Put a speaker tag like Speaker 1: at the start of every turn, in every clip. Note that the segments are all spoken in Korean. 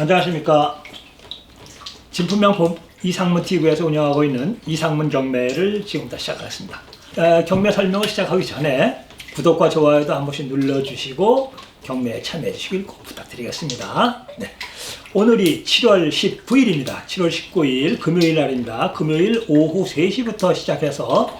Speaker 1: 안녕하십니까. 진품명품 이상문 TV에서 운영하고 있는 이상문 경매를 지금부터 시작하겠습니다. 에, 경매 설명을 시작하기 전에 구독과 좋아요도 한 번씩 눌러주시고 경매에 참여해 주시길 꼭 부탁드리겠습니다. 네. 오늘이 7월 19일입니다. 7월 19일 금요일 날입니다. 금요일 오후 3시부터 시작해서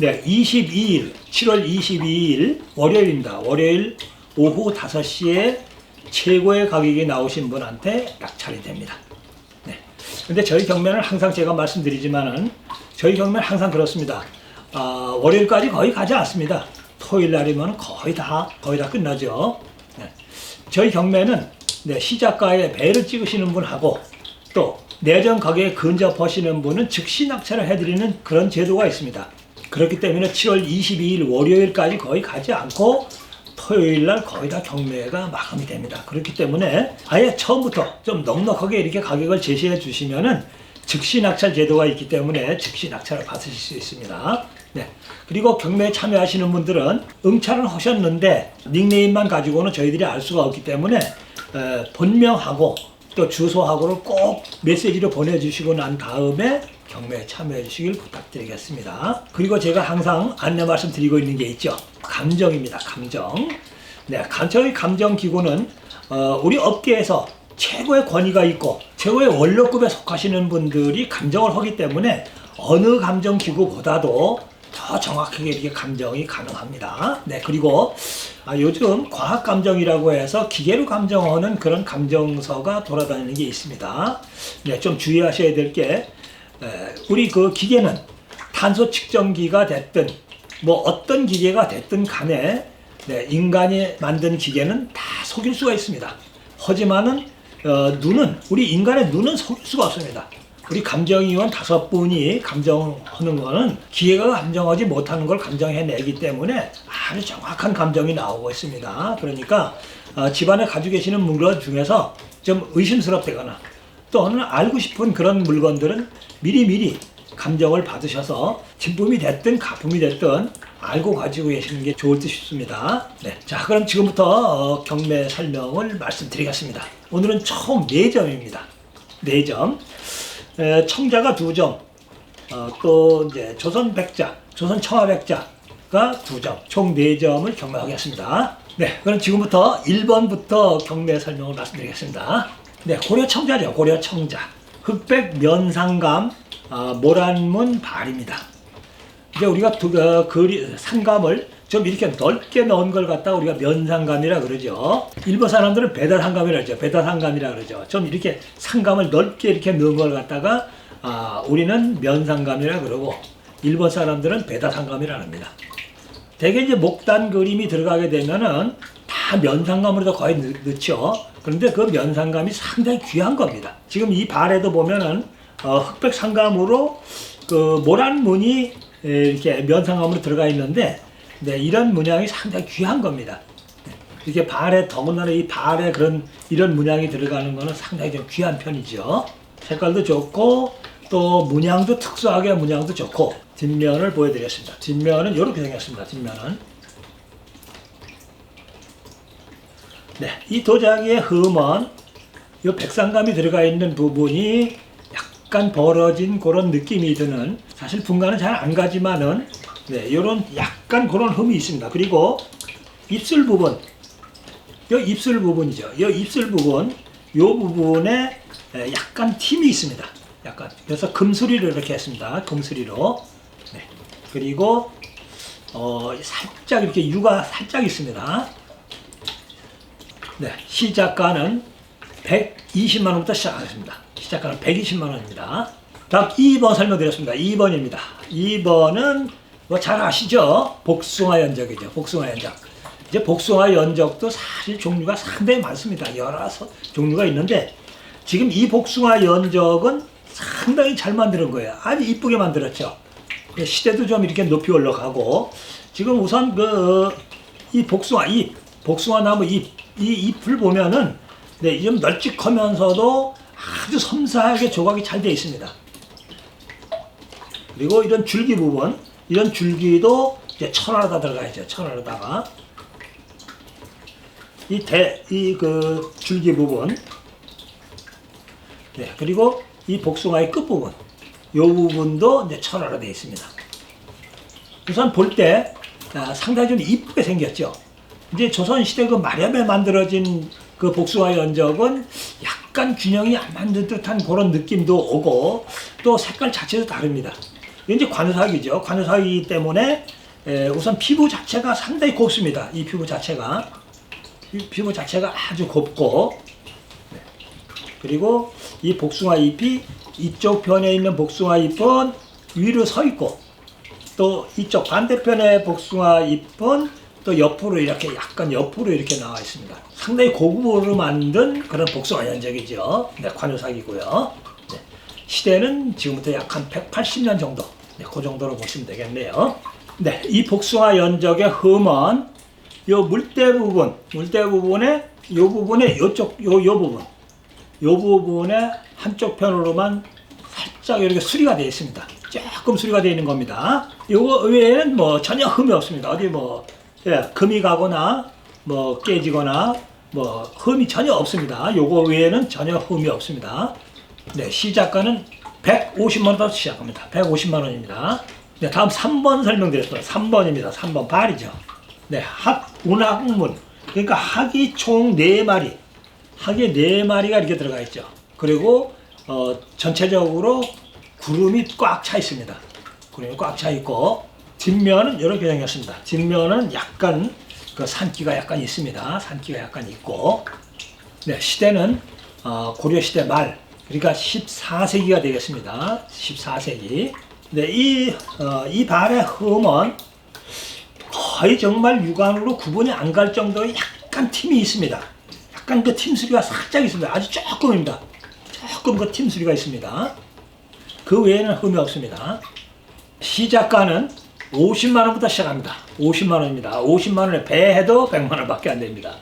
Speaker 1: 네, 22일, 7월 22일 월요일입니다. 월요일 오후 5시에 최고의 가격이 나오신 분한테 낙찰이 됩니다. 네. 근데 저희 경매는 항상 제가 말씀드리지만은 저희 경매는 항상 그렇습니다. 아, 월요일까지 거의 가지 않습니다. 토요일 날이면 거의 다 거의 다 끝나죠. 네. 저희 경매는 네, 시작가에 배를 찍으시는 분하고 또 내전 가격에 근접하시는 분은 즉시 낙찰을 해드리는 그런 제도가 있습니다. 그렇기 때문에 7월 22일 월요일까지 거의 가지 않고 토요일 날 거의 다 경매가 마감이 됩니다. 그렇기 때문에 아예 처음부터 좀 넉넉하게 이렇게 가격을 제시해 주시면은 즉시 낙찰 제도가 있기 때문에 즉시 낙찰을 받으실 수 있습니다. 네. 그리고 경매에 참여하시는 분들은 응찰은 하셨는데 닉네임만 가지고는 저희들이 알 수가 없기 때문에 에, 본명하고 또 주소하고를 꼭 메시지로 보내주시고 난 다음에 경매에 참여해 주시길 부탁드리겠습니다. 그리고 제가 항상 안내 말씀 드리고 있는 게 있죠. 감정입니다. 감정. 네, 감- 저희 감정 기구는 어, 우리 업계에서 최고의 권위가 있고 최고의 원료급에 속하시는 분들이 감정을 하기 때문에 어느 감정 기구보다도 더 정확하게 이렇게 감정이 가능합니다. 네, 그리고 아, 요즘 과학 감정이라고 해서 기계로 감정하는 그런 감정서가 돌아다니는 게 있습니다. 네, 좀 주의하셔야 될 게 우리 그 기계는 탄소 측정기가 됐든 뭐 어떤 기계가 됐든 간에 네, 인간이 만든 기계는 다 속일 수가 있습니다. 하지만은 어, 눈은 우리 인간의 눈은 속일 수가 없습니다. 우리 감정위원 다섯 분이 감정하는 거는 기계가 감정하지 못하는 걸 감정해내기 때문에 아주 정확한 감정이 나오고 있습니다. 그러니까 어, 집안에 가지고 계시는 물건 중에서 좀 의심스럽다거나 또는 알고 싶은 그런 물건들은 미리미리 감정을 받으셔서 진품이 됐든 가품이 됐든 알고 가지고 계시는 게 좋을 듯 싶습니다. 네. 자, 그럼 지금부터 어, 경매 설명을 말씀드리겠습니다. 오늘은 총 4점입니다. 4점. 에, 청자가 2점. 어, 또 이제 조선 백자, 조선 청화 백자가 2점. 총 4점을 경매하겠습니다. 네. 그럼 지금부터 1번부터 경매 설명을 말씀드리겠습니다. 네, 고려 청자죠. 고려 청자. 흑백 면상감 아, 모란문 발입니다. 이제 우리가 두, 어, 그리, 상감을 좀 이렇게 넓게 넣은 걸 갖다 우리가 면상감이라 그러죠. 일본 사람들은 배달상감이라 그러죠. 배달상감이라 그러죠. 좀 이렇게 상감을 넓게 이렇게 넣은 걸 갖다가 아, 우리는 면상감이라 그러고 일본 사람들은 배달상감이라 합니다. 대개 이제 목단 그림이 들어가게 되면은 다 면상감으로 거의 넣, 넣죠. 그런데 그 면상감이 상당히 귀한 겁니다. 지금 이 발에도 보면은 어, 흑백 상감으로 그 모란 에, 이렇게 면상감으로 들어가 있는데 네, 이런 문양이 상당히 귀한 겁니다. 이렇게 발에 더군다나 이 발에 그런 이런 문양이 들어가는 거는 상당히 좀 귀한 편이죠. 색깔도 좋고 또 문양도 특수하게 문양도 좋고 뒷면을 보여드리겠습니다. 뒷면은 이렇게 생겼습니다. 뒷면은 네, 이 도자기의 흠은 이 백상감이 들어가 있는 부분이 약간 벌어진 그런 느낌이 드는 사실 분간은 잘 안 가지만은 네, 이런 약간 그런 흠이 있습니다. 그리고 입술 부분, 이 입술 부분이죠. 이 입술 부분, 이 부분에 에, 약간 틈이 있습니다. 약간 그래서 금수리로 이렇게 했습니다. 금수리로. 네. 그리고 어, 살짝 이렇게 유가 살짝 있습니다. 네, 시작가는 120만 원부터 시작하겠습니다. 시작가는 120만 원입니다. 다음 2번 설명드렸습니다. 2번입니다. 2번은 뭐 잘 아시죠? 복숭아 연적이죠. 복숭아 연적. 이제 복숭아 연적도 사실 종류가 상당히 많습니다. 여러 서- 종류가 있는데 지금 이 복숭아 연적은 상당히 잘 만드는 거예요. 아주 이쁘게 만들었죠. 예, 시대도 좀 이렇게 높이 올라가고 지금 우선 그 이 복숭아 잎, 복숭아 나무 잎, 이 잎을 보면은 네, 좀 널찍하면서도 아주 섬세하게 조각이 잘 되어 있습니다. 그리고 이런 줄기 부분, 이런 줄기도 이제 천하에다 들어가 있죠. 천하에다가 이 대, 이 그 줄기 부분. 네, 그리고 이 복숭아의 끝 부분. 요 부분도 이제 천화로 되어 있습니다. 우선 볼때 아, 상당히 좀 이쁘게 생겼죠. 이제 조선시대 그 마렴에 만들어진 그 복숭아 연적은 약간 균형이 안 맞는 듯한 그런 느낌도 오고 또 색깔 자체도 다릅니다. 이제 관우사기죠. 관우사기 때문에 에, 우선 피부 자체가 상당히 곱습니다. 이 피부 자체가 이 피부 자체가 아주 곱고 네. 그리고 이 복숭아 잎이 이쪽 편에 있는 복숭아 잎은 위로 서 있고 또 이쪽 반대편의 복숭아 잎은 또 옆으로 이렇게 약간 옆으로 이렇게 나와 있습니다. 상당히 고급으로 만든 그런 복숭아 연적이죠. 네, 관우사기고요. 네, 시대는 지금부터 약 한 180년 정도, 네, 그 정도로 보시면 되겠네요. 네, 이 복숭아 연적의 흠은 요 물대 부분, 물대 부분에 요 부분에 요쪽 요 요 부분, 요 부분에 한쪽 편으로만 살짝 이렇게 수리가 되어 있습니다. 조금 수리가 되어 있는 겁니다. 요거 외에는 뭐 전혀 흠이 없습니다. 어디 뭐 예, 금이 가거나 뭐 깨지거나 뭐 흠이 전혀 없습니다. 요거 외에는 전혀 흠이 없습니다. 네, 시작가는 150만 원부터 시작합니다. 150만 원입니다. 네, 다음 3번 설명드렸습니다. 3번입니다. 3번 발이죠. 네, 학 운학문. 그러니까 학이 총 4마리. 학이 4마리가 이렇게 들어가 있죠. 그리고 어, 전체적으로 구름이 꽉 차 있습니다. 구름이 꽉 차 있고 뒷면은 이렇게 생겼습니다. 뒷면은 약간 그 산기가 약간 있습니다. 산기가 약간 있고 네, 시대는 어, 고려 시대 말 그러니까 14세기가 되겠습니다. 14세기. 네, 이, 어, 이 발의 흠은 거의 정말 육안으로 구분이 안 갈 정도의 약간 틈이 있습니다. 약간 그 틈수리가 살짝 있습니다. 아주 조금입니다. 조금 그 틈수리가 있습니다. 그 외에는 흠이 없습니다. 시작가는 50만 원부터 시작합니다. 50만 원입니다. 50만 원에 배해도 100만 원밖에 안 됩니다.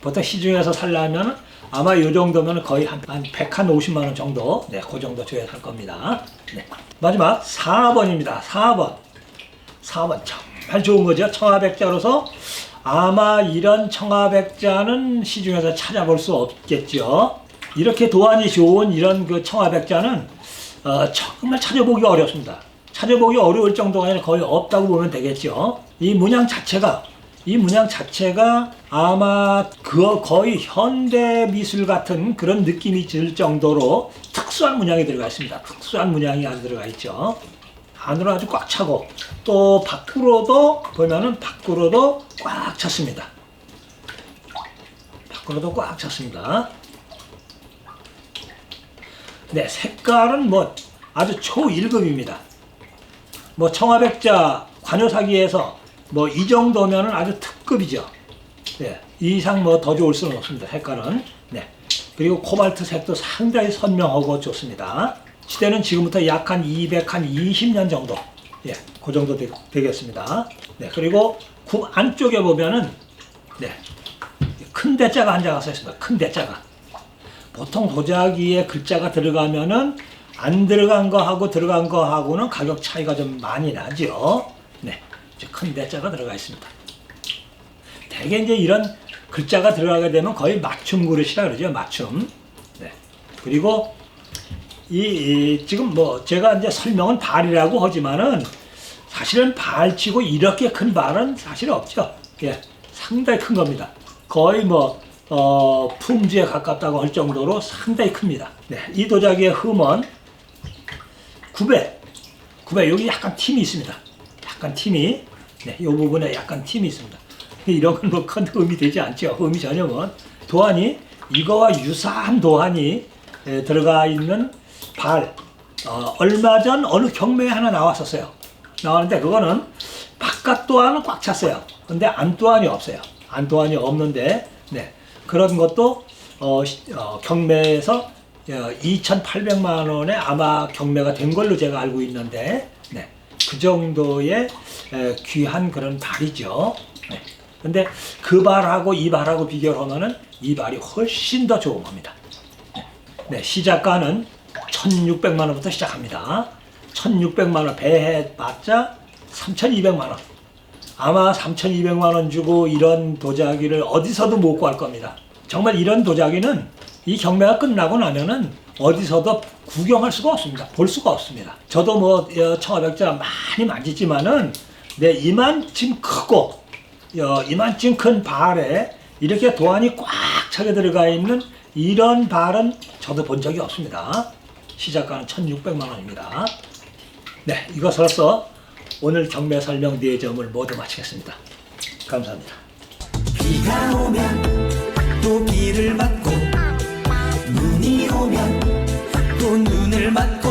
Speaker 1: 보통 시중에서 살려면 아마 이 정도면 거의 한, 한 100, 한 50만 원 정도, 네, 그 정도 줘야 할 겁니다. 네. 마지막 4번입니다. 4번. 4번 정말 좋은 거죠. 청아백자로서 아마 이런 청아백자는 시중에서 찾아볼 수 없겠죠. 이렇게 도안이 좋은 이런 그 청아백자는 어, 정말 찾아보기 어렵습니다. 찾아보기 어려울 정도가 아니라 거의 없다고 보면 되겠죠. 이 문양 자체가 이 문양 자체가 아마 그 거의 현대 미술 같은 그런 느낌이 들 정도로 특수한 문양이 들어가 있습니다. 특수한 문양이 아주 들어가 있죠. 안으로 아주 꽉 차고 또 밖으로도 보면은 밖으로도 꽉 찼습니다. 밖으로도 꽉 찼습니다. 네, 색깔은 뭐 아주 초일급입니다. 뭐 청아백자 관여사기에서 뭐 이 정도면은 아주 특급이죠. 네, 이 이상 뭐 더 좋을 수는 없습니다. 색깔은. 네. 그리고 코발트 색도 상당히 선명하고 좋습니다. 시대는 지금부터 약 한 200, 한 20년 정도. 예, 그 정도 되, 되겠습니다. 네, 그리고 굽 안쪽에 보면은, 네, 큰 대자가 한 자가 써 있습니다. 큰 대자가. 보통 도자기에 글자가 들어가면은 안 들어간 거하고 들어간 거하고는 가격 차이가 좀 많이 나죠. 네, 큰 대자가 들어가 있습니다. 대개 이제 이런 글자가 들어가게 되면 거의 맞춤 그릇이라 그러죠. 맞춤. 네. 그리고 이, 이 지금 뭐 제가 이제 설명은 발이라고 하지만은 사실은 발치고 이렇게 큰 발은 사실 없죠. 예, 상당히 큰 겁니다. 거의 뭐 어, 품주에 가깝다고 할 정도로 상당히 큽니다. 네, 이 도자기의 흠은 9배, 9배 여기 약간 틈이 있습니다. 약간 틈이, 네, 이 부분에 약간 틈이 있습니다. 이런 건뭐큰 흠이 되지 않죠. 흠이 전혀는 도안이 이거와 유사한 도안이 에, 들어가 있는 발. 어, 얼마 전 어느 경매에 하나 나왔었어요. 나왔는데 그거는 바깥 도안은 꽉 찼어요. 근데 안 도안이 없어요. 안 도안이 없는데 네 그런 것도 어, 시- 어, 경매에서 2,800만 원에 아마 경매가 된 걸로 제가 알고 있는데 네, 그 정도의 에, 귀한 그런 발이죠. 네. 근데 그 발하고 이 발하고 비교를 하면은 이 발이 훨씬 더 좋은 겁니다. 네, 시작가는 1,600만 원부터 시작합니다. 1,600만 원 배해 봤자 3,200만 원. 아마 3,200만 원 주고 이런 도자기를 어디서도 못 구할 겁니다. 정말 이런 도자기는 이 경매가 끝나고 나면은 어디서도 구경할 수가 없습니다. 볼 수가 없습니다. 저도 뭐 어, 청아백자 많이 만지지만은 내 이만큼 크고 어, 이만큼 큰 발에 이렇게 도안이 꽉 차게 들어가 있는 이런 발은 저도 본 적이 없습니다. 시작가는 1,600만 원입니다. 네, 이것으로서 오늘 경매 설명 네 점을 모두 마치겠습니다. 감사합니다.
Speaker 2: 또 비를 맞고 눈이 오면 또 눈을 맞고